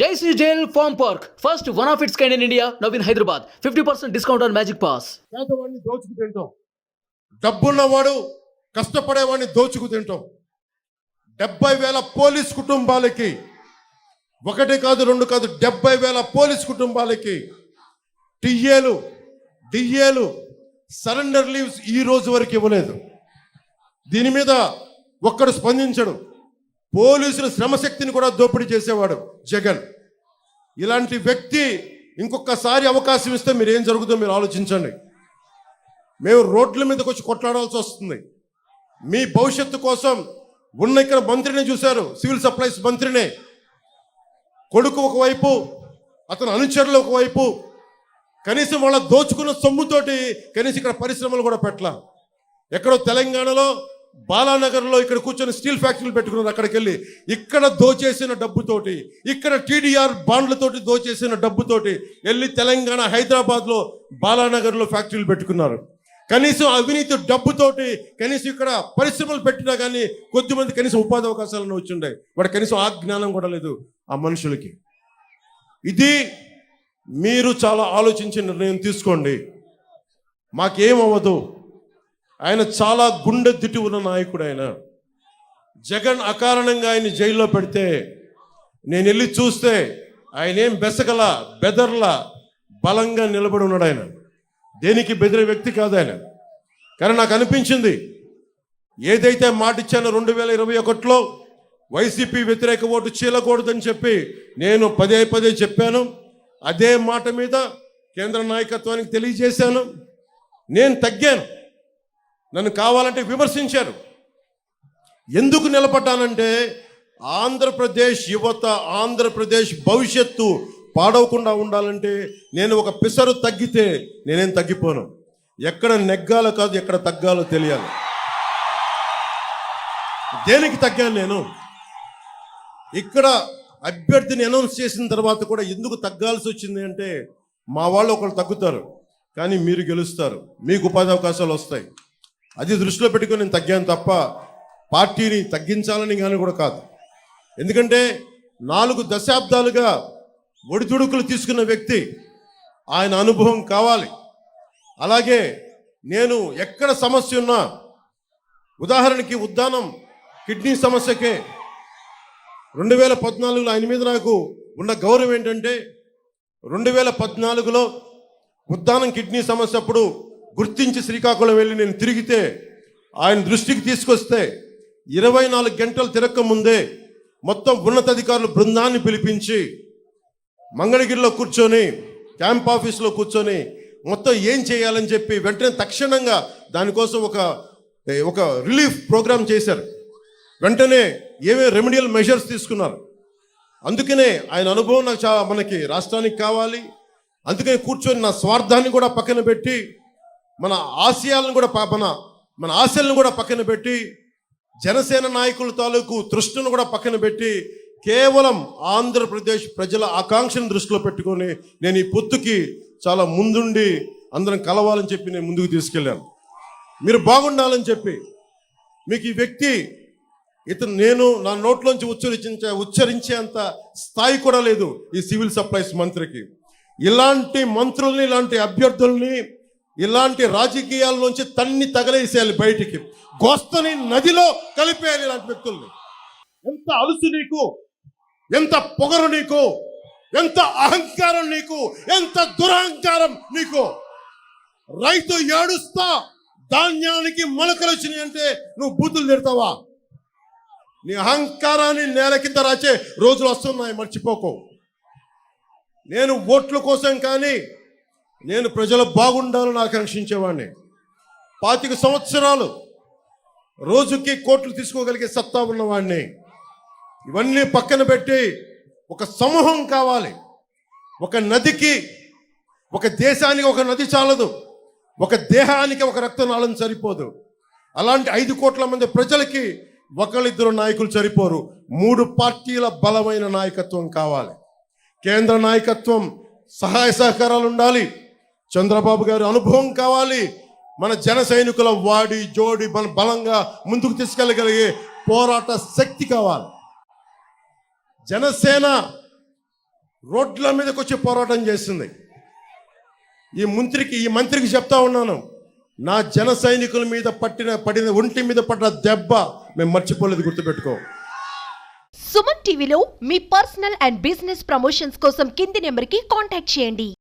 Daisy Jail Farm park. First one of its kind in India, now in Hyderabad. 50% discount on Magic Pass. పేదవాడిని దోచుకు తింటాం. డబ్బున్నవాడు కష్టపడేవాడిని దోచుకు తింటాం. డెబ్బై వేల police కుటుంబాలకి ఒకటి కాదు రెండు కాదు డెబ్బై వేల పోలీస్ కుటుంబాలకి టిఏలు డిఏలు సరెండర్ లీవ్స్ ఈ రోజు వరకు ఇవ్వలేదు. దీని మీద ఒక్కడు స్పందించడు. పోలీసుల శ్రమశక్తిని కూడా దోపిడీ చేసేవాడు జగన్. ఇలాంటి వ్యక్తి ఇంకొకసారి అవకాశం ఇస్తే మీరు ఏం జరుగుతుందో మీరు ఆలోచించండి. మేము రోడ్ల మీదకి వచ్చి కొట్లాడాల్సి వస్తుంది. మీ భవిష్యత్తు కోసం ఉన్న ఇక్కడ మంత్రిని చూశారు సివిల్ సప్లైస్ మంత్రినే. కొడుకు ఒకవైపు అతని అనుచరులు ఒకవైపు. కనీసం వాళ్ళ దోచుకున్న సొమ్ముతోటి కనీసం ఇక్కడ పరిశ్రమలు కూడా పెట్టలా. ఎక్కడో తెలంగాణలో బాలానగర్లో ఇక్కడ కూర్చొని స్టీల్ ఫ్యాక్టరీలు పెట్టుకున్నారు అక్కడికి వెళ్ళి ఇక్కడ దోచేసిన డబ్బుతోటి ఇక్కడ టీడీఆర్ బాండ్లతోటి దోచేసిన డబ్బుతోటి వెళ్ళి తెలంగాణ హైదరాబాద్లో బాలానగర్లో ఫ్యాక్టరీలు పెట్టుకున్నారు. కనీసం అవినీతి డబ్బుతోటి కనీసం ఇక్కడ పరిశ్రమలు పెట్టినా కానీ కొద్దిమంది కనీసం ఉపాధి అవకాశాలను వచ్చిండే వాడు కనీసం ఆ జ్ఞానం కూడా లేదు ఆ మనుషులకి. ఇది మీరు చాలా ఆలోచించి నిర్ణయం తీసుకోండి. మాకేమవ్వదు. ఆయన చాలా గుండె దిట్టి ఉన్న నాయకుడు ఆయన జగన్ అకారణంగా ఆయన జైల్లో పెడితే నేను వెళ్ళి చూస్తే ఆయన ఏం బెసగల బెదర్ల బలంగా నిలబడి ఉన్నాడు ఆయన. దేనికి బెదిరే వ్యక్తి కాదు ఆయన. కానీ నాకు అనిపించింది ఏదైతే మాట ఇచ్చానో రెండు వేల ఇరవై ఒకటిలో వైసీపీ వ్యతిరేక ఓటు చీలకూడదని చెప్పి నేను పదే పదే చెప్పాను. అదే మాట మీద కేంద్ర నాయకత్వానికి తెలియజేశాను. నేను తగ్గాను. నన్ను కావాలంటే విమర్శించారు. ఎందుకు నిలబడ్డానంటే ఆంధ్రప్రదేశ్ యువత ఆంధ్రప్రదేశ్ భవిష్యత్తు పాడవకుండా ఉండాలంటే నేను ఒక పిసరు తగ్గితే నేనేం తగ్గిపోను. ఎక్కడ నెగ్గాలో కాదు ఎక్కడ తగ్గాలో తెలియాలి. దేనికి తగ్గాను నేను? ఇక్కడ అభ్యర్థిని అనౌన్స్ చేసిన తర్వాత కూడా ఎందుకు తగ్గాల్సి వచ్చింది అంటే మా వాళ్ళు ఒకళ్ళు తగ్గుతారు కానీ మీరు గెలుస్తారు. మీకు ఉపాధి అవకాశాలు వస్తాయి. అది దృష్టిలో పెట్టుకొని నేను తగ్గాను తప్ప పార్టీని తగ్గించాలని కానీ కూడా కాదు. ఎందుకంటే నాలుగు దశాబ్దాలుగా ఒడిదుడుకులు తీసుకున్న వ్యక్తి ఆయన అనుభవం కావాలి. అలాగే నేను ఎక్కడ సమస్య ఉన్నా ఉదాహరణకి ఉద్దానం కిడ్నీ సమస్యకే రెండు వేల పద్నాలుగులో ఆయన మీద నాకు ఉన్న గౌరవం ఏంటంటే రెండు వేల పద్నాలుగులో ఉద్దానం కిడ్నీ సమస్య అప్పుడు గుర్తించి శ్రీకాకుళం వెళ్ళి నేను తిరిగితే ఆయన దృష్టికి తీసుకొస్తే ఇరవై నాలుగు గంటలు తిరక్క ముందే మొత్తం ఉన్నతాధికారులు బృందాన్ని పిలిపించి మంగళగిరిలో కూర్చొని క్యాంప్ ఆఫీస్లో కూర్చొని మొత్తం ఏం చేయాలని చెప్పి వెంటనే తక్షణంగా దానికోసం ఒక ఒక రిలీఫ్ ప్రోగ్రామ్ చేశారు. వెంటనే ఏవే రెమెడియల్ మెజర్స్ తీసుకున్నారు. అందుకనే ఆయన అనుభవం నాకు చాలా మనకి రాష్ట్రానికి కావాలి. అందుకని కూర్చొని నా స్వార్థాన్ని కూడా పక్కన పెట్టి మన ఆశయాలను కూడా మన మన ఆశలను కూడా పక్కన పెట్టి జనసేన నాయకుల తాలూకు తృష్ణను కూడా పక్కన పెట్టి కేవలం ఆంధ్రప్రదేశ్ ప్రజల ఆకాంక్షను దృష్టిలో పెట్టుకొని నేను ఈ పొత్తుకి చాలా ముందుండి అందరం కలవాలని చెప్పి నేను ముందుకు తీసుకెళ్ళాను. మీరు బాగుండాలని చెప్పి మీకు ఈ వ్యక్తి ఇతను నేను నా నోట్లోంచి ఉచ్చరించే ఉచ్చరించేంత స్థాయి కూడా లేదు ఈ సివిల్ సప్లైస్ మంత్రికి. ఇలాంటి మంత్రుల్ని ఇలాంటి అభ్యర్థుల్ని ఇలాంటి రాజకీయాల నుంచి తన్ని తగలేసేయాలి బయటికి. గోస్తని నదిలో కలిపేయాలి ఇలాంటి వ్యక్తుల్ని. ఎంత అలుసు నీకు? ఎంత పొగరు నీకు? ఎంత అహంకారం నీకు? ఎంత దురహంకారం నీకు? రైతు ఏడుస్తా ధాన్యానికి మొలకలు వచ్చినాయి అంటే నువ్వు బూతులు తిడతావా? నీ అహంకారాన్ని నేల కింద రాచే రోజులు వస్తున్నాయి మర్చిపోకు. నేను ఓట్ల కోసం కానీ నేను ప్రజలు బాగుండాలని ఆకాంక్షించేవాడిని పాతిక సంవత్సరాలు రోజుకి కోట్లు తీసుకోగలిగే సత్తా ఉన్నవాడిని ఇవన్నీ పక్కన పెట్టి ఒక సమూహం కావాలి. ఒక నదికి ఒక దేశానికి ఒక నది చాలదు. ఒక దేహానికి ఒక రక్తనాళం సరిపోదు. అలాంటి ఐదు కోట్ల మంది ప్రజలకి ఒకళ్ళిద్దరు నాయకులు సరిపోరు. మూడు పార్టీల బలమైన నాయకత్వం కావాలి. కేంద్ర నాయకత్వం సహాయ సహకారాలు ఉండాలి. చంద్రబాబు గారి అనుభవం కావాలి. మన జన సైనికుల వాడి జోడి మన బలంగా ముందుకు తీసుకెళ్ళగలిగే పోరాట శక్తి కావాలి. జనసేన రోడ్ల మీదకి వచ్చి పోరాటం చేస్తుంది ఈ మంత్రికి ఈ మంత్రికి చెప్తా ఉన్నాను. నా జన సైనికుల మీద పట్టిన పడిన ఒంటి మీద పడిన దెబ్బ మేము మర్చిపోలేదు గుర్తుపెట్టుకో. సుమన్ టీవీలో మీ పర్సనల్ అండ్ బిజినెస్ ప్రమోషన్స్ కోసం కింది నెంబర్కి కాంటాక్ట్ చేయండి.